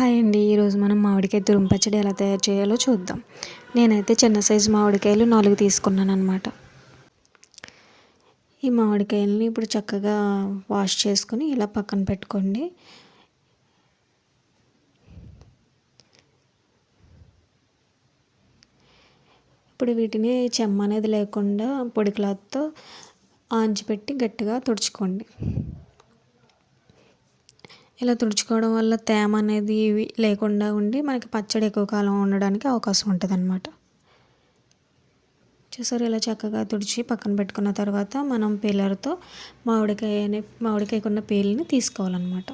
Hi అండి. ఈరోజు మనం మామిడికాయ తురుము పచ్చడి ఎలా తయారు చేయాలో చూద్దాం. నేనైతే చిన్న సైజు మామిడికాయలు నాలుగు తీసుకున్నాను అనమాట ఈ మామిడికాయలని ఇప్పుడు చక్కగా వాష్ చేసుకుని ఇలా పక్కన పెట్టుకోండి. ఇప్పుడు వీటిని చెమ్మ అనేది లేకుండా పొడి క్లాత్తో ఆంచిపెట్టి గట్టిగా తుడుచుకోండి. ఇలా తుడుచుకోవడం వల్ల తేమ అనేది లేకుండా ఉండి మనకి పచ్చడి ఎక్కువ కాలం ఉండడానికి అవకాశం ఉంటుంది అనమాట చూసారు ఇలా చక్కగా తుడిచి పక్కన పెట్టుకున్న తర్వాత మనం పీలర్తో మామిడికాయ అనే మామిడికాయకున్న పీల్ని తీసుకోవాలన్నమాట.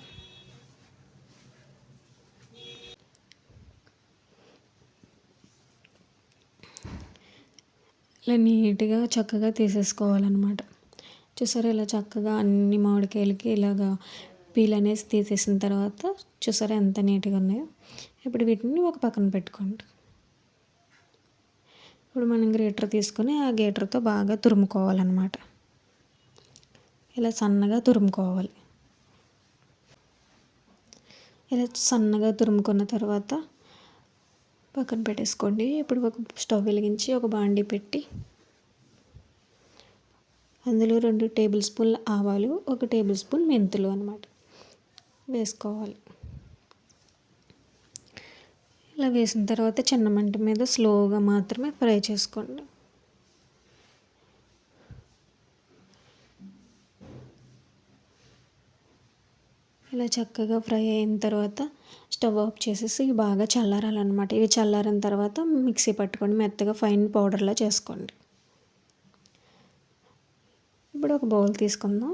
ఇలా నీట్గా చక్కగా తీసేసుకోవాలన్నమాట. చూసారు ఇలా చక్కగా అన్ని మామిడికాయలకి ఇలాగా పీల్ అనేసి తీసేసిన తర్వాత చూసారా ఎంత నీట్గా ఉన్నాయో? ఇప్పుడు వీటిని ఒక పక్కన పెట్టుకోండి. ఇప్పుడు మనం గ్రేటర్ తీసుకొని ఆ గ్రేటర్తో బాగా తురుముకోవాలన్నమాట. ఇలా సన్నగా తురుముకోవాలి. ఇలా సన్నగా తురుముకున్న తర్వాత పక్కన పెట్టేసుకోండి. ఇప్పుడు ఒక స్టవ్ వెలిగించి ఒక బాండి పెట్టి అందులో రెండు టేబుల్ స్పూన్ల ఆవాలు ఒక టేబుల్ స్పూన్ మెంతులు అనమాట వేసుకోవాలి. ఇలా వేసిన తర్వాత చిన్న మంట మీద స్లోగా మాత్రమే ఫ్రై చేసుకోండి. ఇలా చక్కగా ఫ్రై అయిన తర్వాత స్టవ్ ఆఫ్ చేసేసి ఇవి బాగా చల్లారాలన్నమాట. ఇవి చల్లారిన తర్వాత మిక్సీ పట్టుకోండి మెత్తగా ఫైన్ పౌడర్లా చేసుకోండి. ఇప్పుడు ఒక బౌల్ తీసుకుందాం.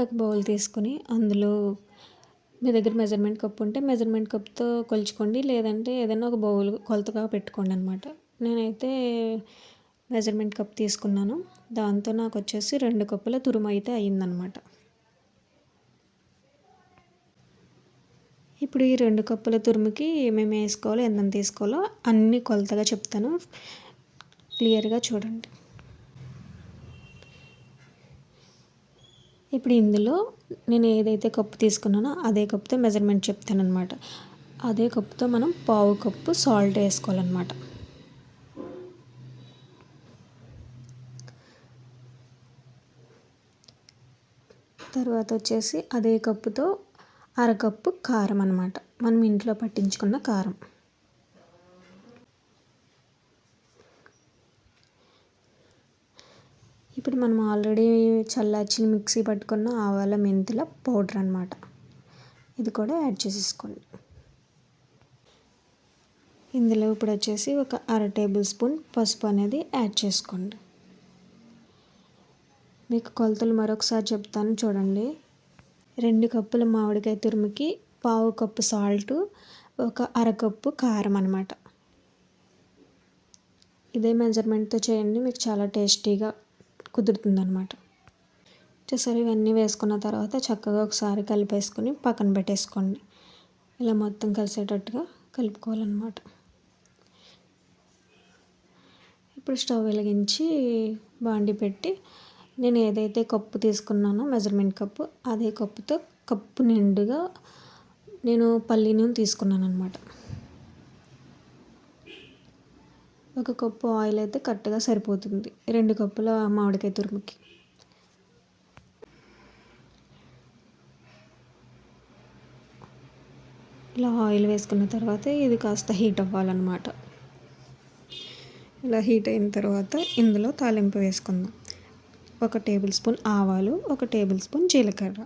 ఒక బౌల్ తీసుకుని అందులో మీ దగ్గర మెజర్మెంట్ కప్ ఉంటే మెజర్మెంట్ కప్తో కొలుచుకోండి. లేదంటే ఏదైనా ఒక బౌల్ కొలతగా పెట్టుకోండి అనమాట నేనైతే మెజర్మెంట్ కప్ తీసుకున్నాను. దాంతో నాకు వచ్చేసి రెండు కప్పుల తురుము అయితే అయ్యిందనమాట ఇప్పుడు ఈ రెండు కప్పుల తురుముకి ఏమేమి వేసుకోవాలో ఎంత తీసుకోవాలో అన్నీ కొలతగా చెప్తాను. క్లియర్గా చూడండి. ఇప్పుడు ఇందులో నేను ఏదైతే కప్పు తీసుకున్నానో అదే కప్పుతో మెజర్మెంట్ చెప్తానమాట అదే కప్పుతో మనం పావు కప్పు సాల్ట్ వేసుకోవాలన్నమాట. తర్వాత వచ్చేసి అదే కప్పుతో అరకప్పు కారం అనమాట మనం ఇంట్లో పట్టించుకున్న కారం. ఇప్పుడు మనం ఆల్రెడీ చల్లార్చి మిక్సీ పట్టుకున్న ఆవాల మెంతుల పౌడర్ అనమాట ఇది కూడా యాడ్ చేసేసుకోండి. ఇందులో ఇప్పుడు వచ్చేసి ఒక అర టేబుల్ స్పూన్ పసుపు అనేది యాడ్ చేసుకోండి. మీకు కొలతలు మరొకసారి చెప్తాను చూడండి. రెండు కప్పుల మామిడికాయ తురుముకి పావు కప్పు సాల్ట్ ఒక అరకప్పు కారం అనమాట ఇదే మెజర్మెంట్తో చేయండి మీకు చాలా టేస్టీగా కుదురుతుందనమాట చూసారు ఇవన్నీ వేసుకున్న తర్వాత చక్కగా ఒకసారి కలిపేసుకొని పక్కన పెట్టేసుకోండి. ఇలా మొత్తం కలిసేటట్టుగా కలుపుకోవాలన్నమాట. ఇప్పుడు స్టవ్ వెలిగించి బాండి పెట్టి నేను ఏదైతే కప్పు తీసుకున్నానో మెజర్మెంట్ కప్పు అదే కప్పుతో కప్పు నిండుగా నేను పల్లి తీసుకున్నాను అనమాట ఒక కప్పు ఆయిల్ అయితే కరెక్ట్గా సరిపోతుంది. రెండు కప్పుల మామిడికాయ తురుముకి. ఇలా ఆయిల్ వేసుకున్న తర్వాత ఇది కాస్త హీట్ అవ్వాలన్నమాట. ఇలా హీట్ అయిన తర్వాత ఇందులో తాలింపు వేసుకుందాం. ఒక టేబుల్ స్పూన్ ఆవాలు ఒక టేబుల్ స్పూన్ జీలకర్ర.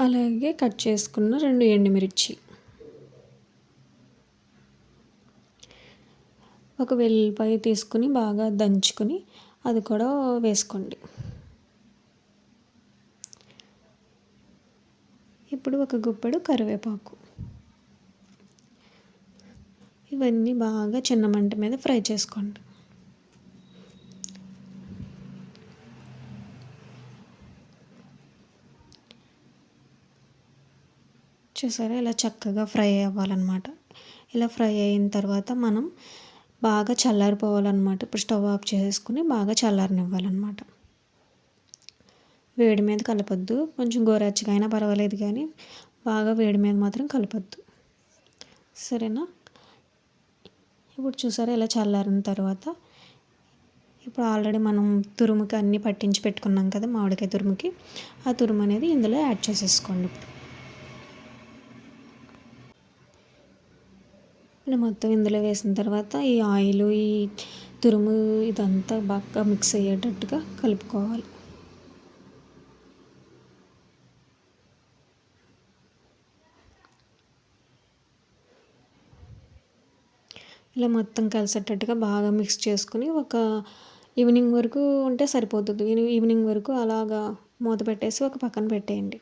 అలాగే కట్ చేసుకున్న రెండు ఎండుమిర్చి. ఒక వెల్లిపాయ తీసుకుని బాగా దంచుకొని అది కూడా వేసుకోండి. ఇప్పుడు ఒక గుప్పెడు కరివేపాకు. ఇవన్నీ బాగా చిన్న మంట మీద ఫ్రై చేసుకోండి. చూసారా? ఇలా చక్కగా ఫ్రై అవ్వాలన్నమాట. ఇలా ఫ్రై అయిన తర్వాత మనం బాగా చల్లారిపోవాలన్నమాట. ఇప్పుడు స్టవ్ ఆఫ్ చేసేసుకుని బాగా చల్లారనివ్వాలన్నమాట. వేడి మీద కలపొద్దు. కొంచెం గోరచ్చగా అయినా పర్వాలేదు కానీ బాగా వేడి మీద మాత్రం కలపొద్దు. సరేనా? ఇప్పుడు చూసారా ఇలా చల్లారిన తర్వాత ఇప్పుడు ఆల్రెడీ మనం తురుముకి అన్నీ పట్టించి పెట్టుకున్నాం కదా మామిడికాయ తురుముకి. ఆ తురుము అనేది ఇందులో యాడ్ చేసేసుకోండి. ఇప్పుడు ఇలా మొత్తం ఇందులో వేసిన తర్వాత ఈ ఆయిల్ ఈ తురుము ఇదంతా బాగా మిక్స్ అయ్యేటట్టుగా కలుపుకోవాలి. ఇలా మొత్తం కలిసేటట్టుగా బాగా మిక్స్ చేసుకుని ఒక ఈవినింగ్ వరకు ఉంటే సరిపోతుంది. ఈవినింగ్ వరకు అలాగా మూత పెట్టేసి ఒక పక్కన పెట్టేయండి.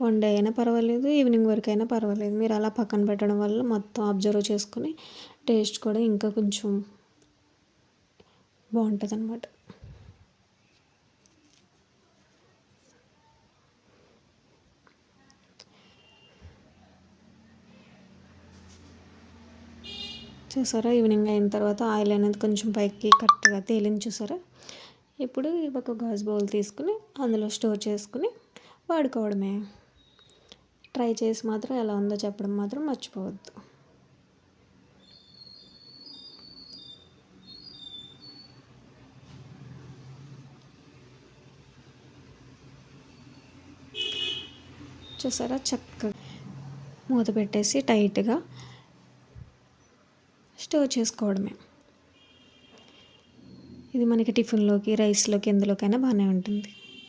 వన్ డే అయినా పర్వాలేదు ఈవినింగ్ వరకు అయినా పర్వాలేదు. మీరు అలా పక్కన పెట్టడం వల్ల మొత్తం అబ్జర్వ్ చేసుకుని టేస్ట్ కూడా ఇంకా కొంచెం బాగుంటుంది అనమాట చూసారా? ఈవినింగ్ అయిన తర్వాత ఆయిల్ అనేది కొంచెం పైకి కరెక్ట్గా తేలింది చూసారా? ఇప్పుడు ఒక గాజు బౌల్ తీసుకుని అందులో స్టోర్ చేసుకుని వాడుకోవడమే. ట్రై చేసి మాత్రం ఎలా ఉందో చెప్పడం మాత్రం మర్చిపోవద్దు. చూసారా చక్కగా మూత పెట్టేసి టైట్గా స్టోర్ చేసుకోవడమే. ఇది మనకి టిఫిన్లోకి రైస్లోకి ఎందులోకైనా బాగానే ఉంటుంది.